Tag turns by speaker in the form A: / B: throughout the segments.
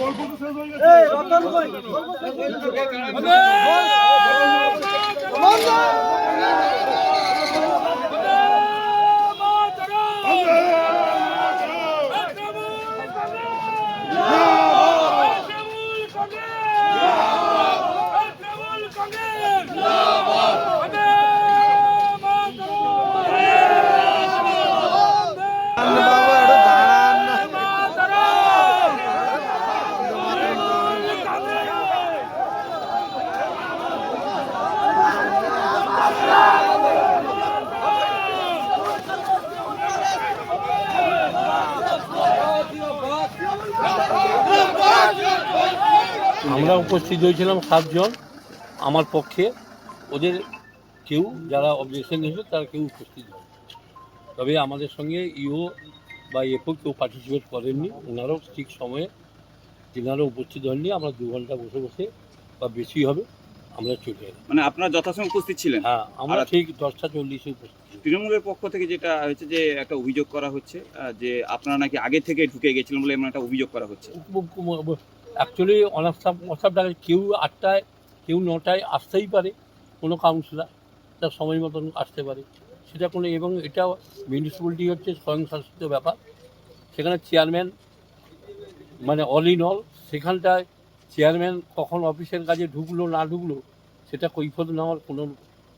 A: গল্প আমরা উপস্থিত হয়েছিলাম সাতজন আমার পক্ষে। ওদের কেউ যারা অবজেকশন দিয়েছিল তারা কেউ উপস্থিত হয় তবে আমাদের সঙ্গে ইও বা এফও কেউ পার্টিসিপেট করেননি। ওনারাও ঠিক সময়ে তেনারাও উপস্থিত হননি আমরা দু ঘণ্টা বসে বসে বা বেশি হবে আমরা চলে এলাম।
B: মানে আপনারা যথাসময় উপস্থিত ছিলেন?
A: হ্যাঁ আমরা ঠিক দশটা চল্লিশে উপস্থিত
B: তৃণমূলের পক্ষ থেকে যেটা হয়েছে যে একটা অভিযোগ করা হচ্ছে যে আপনারা নাকি আগে থেকে ঢুকে গেছিলেন বলে এমন একটা অভিযোগ করা হচ্ছে।
A: অ্যাকচুয়ালি অনাস্থাপ অসাপ ডাকে কেউ আটটায় কেউ নটায় আসতেই পারে কোনো কাউন্সিলার তার সময় মতন আসতে পারে। সেটা কোনো এবং এটা মিউনিসিপ্যালিটি হচ্ছে স্বয়ংশাসিত ব্যাপার। সেখানে চেয়ারম্যান মানে অল ইন অল সেখানটায় চেয়ারম্যান কখন অফিসের কাজে ঢুকলো না ঢুকলো সেটা কৈফত নেওয়ার কোনো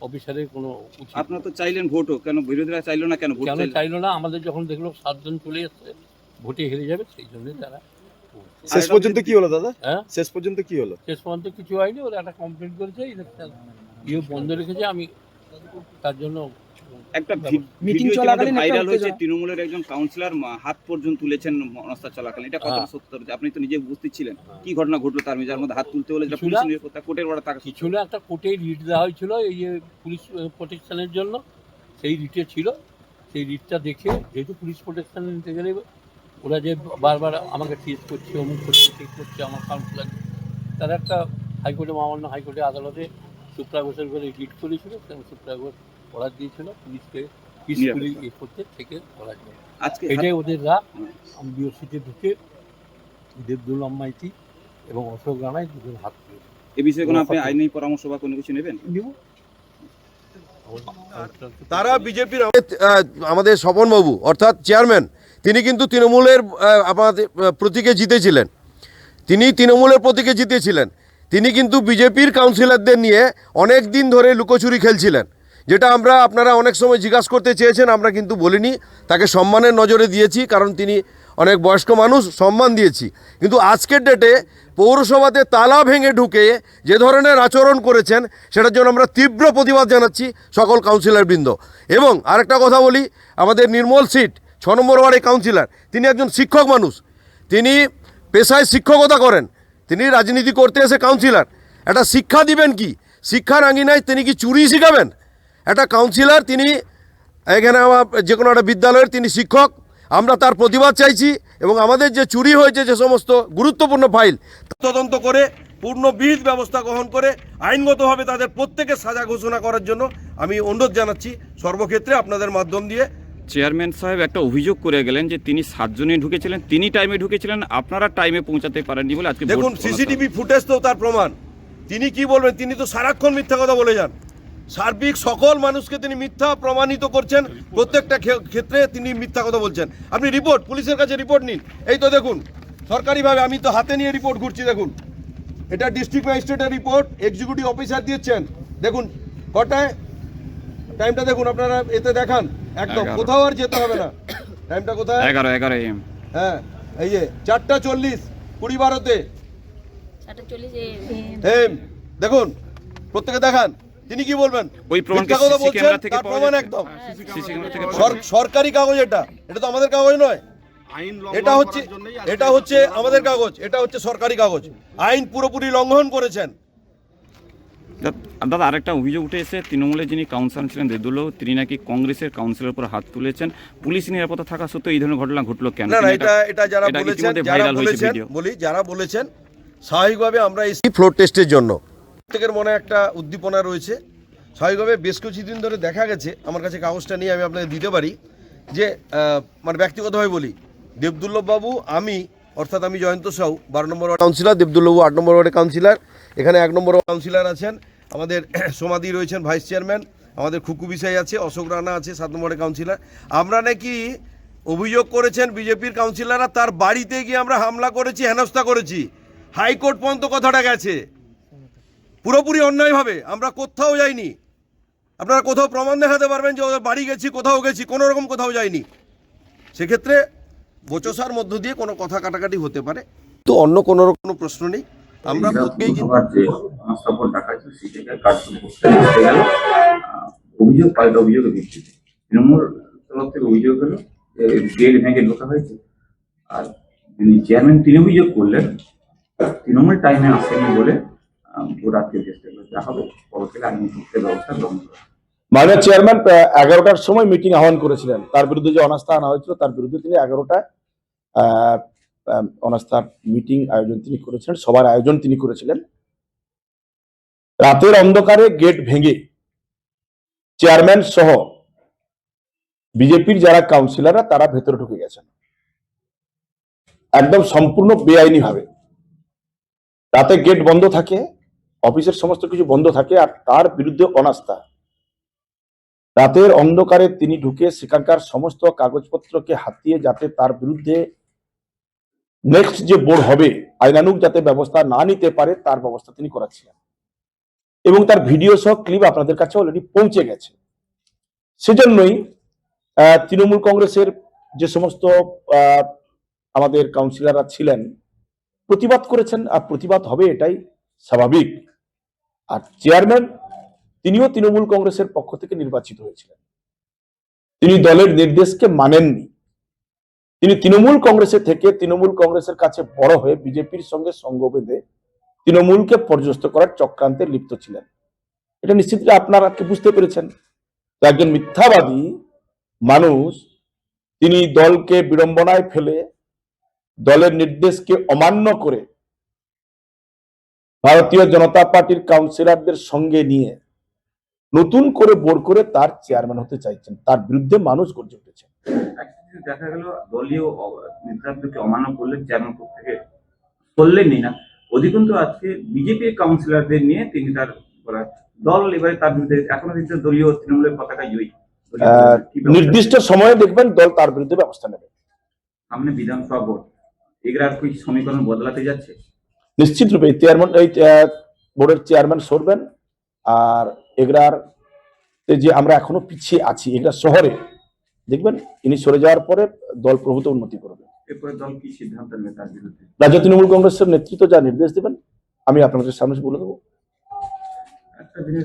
A: অফিসারের কোনো
B: আপনারা তো চাইলেন ভোটও কেন বিরোধীরা চাইলো না কেন ভোট?
A: চাইলো? না? আমাদের যখন দেখল সাতজন চলে এসছে ভোটে হেরে যাবে সেই জন্যই তারা
C: শেষ পর্যন্ত কি হলো দাদা?
A: হ্যাঁ?
C: শেষ পর্যন্ত কি হলো?
A: শেষ পর্যন্ত কিছু হয়নি ওরা একটা কমপ্লেন করেছে ইলেকশন ইয়ে বন্ধ রেখেছে আমি তার জন্য
B: একটা
D: মিটিং চলাকালীন
B: ভাইরাল হয়েছে তৃণমূলের একজন কাউন্সিলর হাত পর্যন্ত তুলেছেন অনাস্থা চলাকালীন। এটা কতটা
A: হ্যাঁ।
B: সত্য? আপনি তো নিজে উপস্থিত ছিলেন। কি ঘটনা ঘটলো তার মধ্যে? মধ্যে হাত তুলতে হলে পুলিশ। নিরাপত্তা কোর্টের বড় টাকা
A: কিছু না একটা কোর্টে রিট দেওয়া হয়েছিল এই যে পুলিশ প্রোটেকশনের জন্য। সেই রিটে ছিল। সেই রিটটা দেখে যেহেতু পুলিশ প্রোটেকশন নিতে গেলে ওরা যে বারবার আমাকে টেস্ট করছে অমুক করছে ঠিক করছে আমার কাউন্সিলার তারা একটা হাইকোর্টে মামান্য হাইকোর্টে আদালতে সুপ্রাইভেশন করে রিট করেছিল সুপ্রাইভেট অর্ডার দিয়েছিল পুলিশকে পিসফুলি এ করতে থেকে জন্য
B: আজকে
A: এটাই ওদের রাগ। আমি বিওসিতে ঢুকে দেবদুল আম্মাইতি এবং অশোক রানাই দুজন হাত
B: এ বিষয়ে কোনো আপনি আইনি পরামর্শ বা কোনো কিছু নেবেন?
A: নিব।
E: তারা বিজেপির আমাদের স্বপনবাবু অর্থাৎ চেয়ারম্যান, তিনি কিন্তু তৃণমূলের আমাদের প্রতীকে জিতেছিলেন। তিনি তৃণমূলের প্রতীকে জিতেছিলেন। তিনি কিন্তু বিজেপির কাউন্সিলরদের নিয়ে অনেক দিন ধরে লুকোচুরি খেলছিলেন। যেটা আমরা, আপনারা অনেক সময় জিজ্ঞাসা করতে চেয়েছেন, আমরা কিন্তু বলিনি। তাকে সম্মানের নজরে দিয়েছি, কারণ তিনি অনেক বয়স্ক মানুষ, সম্মান দিয়েছি। কিন্তু আজকের ডেটে পৌরসভাতে তালা ভেঙে ঢুকে যে ধরনের আচরণ করেছেন, সেটার জন্য আমরা তীব্র প্রতিবাদ জানাচ্ছি সকল কাউন্সিলরবৃন্দ। এবং আরেকটা কথা বলি, আমাদের নির্মল সিট, ছ নম্বর ওয়ার্ডের কাউন্সিলর, তিনি একজন শিক্ষক মানুষ। তিনি পেশায় শিক্ষকতা করেন, তিনি রাজনীতি করতে এসে কাউন্সিলর। একটা শিক্ষা দিবেন কি? শিক্ষার আঙ্গিনায় তিনি কি চুরি শিখাবেন? একটা কাউন্সিলর, তিনি এখানে আমার যে কোনো একটা বিদ্যালয়ের তিনি শিক্ষক আমরা তার প্রতিবাদ চাইছি এবং আমাদের যে চুরি হয়েছে যে সমস্ত গুরুত্বপূর্ণ ফাইল তদন্ত করে পূর্ণ বিহিত ব্যবস্থা গ্রহণ করে আইনগতভাবে তাদের প্রত্যেকের সাজা ঘোষণা করার জন্য আমি অনুরোধ জানাচ্ছি। সর্বক্ষেত্রে আপনাদের মাধ্যম দিয়ে
B: চেয়ারম্যান সাহেব একটা অভিযোগ করে গেলেন যে তিনি সাতজনে ঢুকেছিলেন তিনি টাইমে ঢুকেছিলেন আপনারা টাইমে পৌঁছাতে পারেননি বলে আজকে
E: দেখুন সিসিটিভি ফুটেজ তো তার প্রমাণ। তিনি কি বলবেন? তিনি তো সারাক্ষণ মিথ্যা কথা বলে যান। সার্বিক সকল মানুষকে তিনি মিথ্যা প্রমাণিত করছেন। প্রত্যেকটা ক্ষেত্রে তিনি মিথ্যা কথা বলছেন। আপনি রিপোর্ট পুলিশের কাছে রিপোর্ট নিন। এই তো দেখুন সরকারিভাবে আমি তো হাতে নিয়ে রিপোর্ট ঘুরছি দেখুন। এটা ডিস্ট্রিক্ট ম্যাজিস্ট্রেটের রিপোর্ট এক্সিকিউটিভ অফিসার দিয়েছেন। দেখুন কটায়? টাইমটা দেখুন আপনারা এতে দেখান। একদম কোথাও আর যেতে হবে না। টাইমটা কোথায়?
B: এগারো এগারো এম
E: হ্যাঁ এই যে চারটা চল্লিশ কুড়ি বারোতে। হেম দেখুন প্রত্যেকে দেখান। তিনি কি বলবেন?
B: ওই প্রমাণ
E: কথা বলছেন
B: থেকে
E: তার
B: পাওয়া
E: প্রমাণ একদম।
B: সিসি ক্যামেরা থেকে
E: সর- সরকারি কাগজ এটা। এটা তো আমাদের কাগজ নয়। এটা হচ্ছে এটা হচ্ছে আমাদের কাগজ। এটা হচ্ছে সরকারি কাগজ। আইন পুরোপুরি লঙ্ঘন করেছেন।
B: দাদা আরেকটা অভিযোগ উঠে এসে তৃণমূলের যিনি কাউন্সিলর ছিলেন দেদুল্লাহ তিনি নাকি কংগ্রেসের কাউন্সিলর উপর হাত তুলেছেন। পুলিশ নিরাপত্তা থাকা সত্ত্বেও এই ধরনের ঘটনা ঘটলো কেন?
E: না এটা এটা যারা বলেছেন যারা বলেছেন বলি যারা বলেছেন স্বাভাবিকভাবে আমরা এই ফ্লোর টেস্টের জন্য প্রত্যেকের মনে একটা উদ্দীপনা রয়েছে। স্বাভাবিকভাবে বেশ কিছুদিন ধরে দেখা গেছে, আমার কাছে কাগজটা নিয়ে আমি আপনাকে দিতে পারি যে মানে ব্যক্তিগতভাবে বলি দেবদুল্লভ বাবু, আমি, অর্থাৎ আমি জয়ন্ত সাউ, বারো নম্বর ওয়ার্ড কাউন্সিলর দেবদুল্লবু আট নম্বর ওয়ার্ডের কাউন্সিলর, এখানে এক নম্বর কাউন্সিলর আছেন, আমাদের সমাধি রয়েছেন ভাইস চেয়ারম্যান, আমাদের খুকু বিসাই আছে, অশোক রানা আছে, সাত নম্বরের কাউন্সিলর। আমরা নাকি অভিযোগ করেছেন বিজেপির কাউন্সিলররা, তার বাড়িতে গিয়ে আমরা হামলা করেছি, হেনস্থা করেছি। হাইকোর্ট পর্যন্ত কথাটা গেছে। পুরোপুরি অন্যায়ভাবে আমরা কোথাও যাইনি। আপনারা কোথাও প্রমাণ দেখাতে পারবেন যে ওদের বাড়ি গেছি কোথাও গেছি কোনো রকম কোথাও যাইনি। সেক্ষেত্রে বচসার মধ্য দিয়ে কোনো কথা কাটাকাটি হতে পারে। তো অন্য কোনো কোনো প্রশ্ন নেই। আমরা প্রত্যেকেই
B: অভিযোগ পাল্টা অভিযোগের ভিত্তিতে তৃণমূল তরফ থেকে অভিযোগ হলো যে ভেঙে ঢোকা হয়েছে। আর যিনি চেয়ারম্যান তিনি অভিযোগ করলেন তৃণমূল টাইমে আসেনি বলে
F: মাননীয় চেয়ারম্যান এগারোটার সময় মিটিং আহ্বান করেছিলেন। তার বিরুদ্ধে যে অনাস্থা আনা হয়েছিল, তার বিরুদ্ধে তিনি অনাস্থার মিটিং আয়োজন তিনি করেছিলেন সবার আয়োজন তিনি করেছিলেন। রাতের অন্ধকারে গেট ভেঙে চেয়ারম্যান সহ বিজেপির যারা কাউন্সিলররা, তারা ভেতরে ঢুকে গেছেন। একদম সম্পূর্ণ বেআইনি ভাবে রাতে গেট বন্ধ থাকে অফিসের সমস্ত কিছু বন্ধ থাকে আর তার বিরুদ্ধে অনাস্থা। রাতের অন্ধকারে তিনি ঢুকে সেখানকার সমস্ত কাগজপত্রকে হাতিয়ে যাতে তার বিরুদ্ধে নেক্সট যে বোর্ড হবে আইনানুক যাতে ব্যবস্থা না নিতে পারে, তার ব্যবস্থা তিনি করাচ্ছিলেন। এবং তার ভিডিও সহ ক্লিপ আপনাদের কাছে অলরেডি পৌঁছে গেছে। সেজন্যই তৃণমূল কংগ্রেসের যে সমস্ত আমাদের কাউন্সিলররা ছিলেন, প্রতিবাদ করেছেন, আর প্রতিবাদ হবে এটাই স্বাভাবিক। আর চেয়ারম্যান তিনিও তৃণমূল কংগ্রেসের পক্ষ থেকে নির্বাচিত হয়েছিলেন। তিনি দলের নির্দেশকে মানেননি। তিনি তৃণমূল কংগ্রেসের থেকে তৃণমূল কংগ্রেসের কাছে বড় হয়ে বিজেপির সঙ্গে সঙ্গ বেঁধে তৃণমূলকে পর্যস্ত করার চক্রান্তে লিপ্ত ছিলেন। এটা নিশ্চিতভাবে আপনারা বুঝতে পেরেছেন একজন মিথ্যাবাদী মানুষ তিনি দলকে বিড়ম্বনায় ফেলে দলের নির্দেশকে অমান্য করে ভারতীয় জনতা পার্টির কাউন্সিলরদের সঙ্গে নিয়ে নতুন করে বোর্ড করে তার চেয়ারম্যান হতে চাইছেন। তার বিরুদ্ধে মানুষ গর্জে উঠেছে।
B: দেখা গেল দলীয় নির্ধারণকে অমান্য করলেন চেয়ারম্যান পক্ষ থেকে করলেনই না। অধিকন্তু আজকে বিজেপির কাউন্সিলরদের নিয়ে তিনি তার দল এবারে তার বিরুদ্ধে এখনও কিন্তু দলীয় তৃণমূলের পতাকা জয়ী।
F: নির্দিষ্ট সময়ে দেখবেন দল তার বিরুদ্ধে ব্যবস্থা নেবে।
B: সামনে বিধানসভা ভোট। এগুলার কি সমীকরণ বদলাতে যাচ্ছে?
F: নিশ্চিত রূপে চেয়ারম্যান এই বোর্ডের চেয়ারম্যান সরবেন। আর এগরার যে আমরা এখনও পিছিয়ে আছি এগরা শহরে দেখবেন ইনি সরে যাওয়ার পরে দল প্রভূত উন্নতি করবে। রাজ্য তৃণমূল কংগ্রেসের নেতৃত্ব যা নির্দেশ দেবেন আমি আপনাদের সামনে বলে দেবো।
B: একটা জিনিস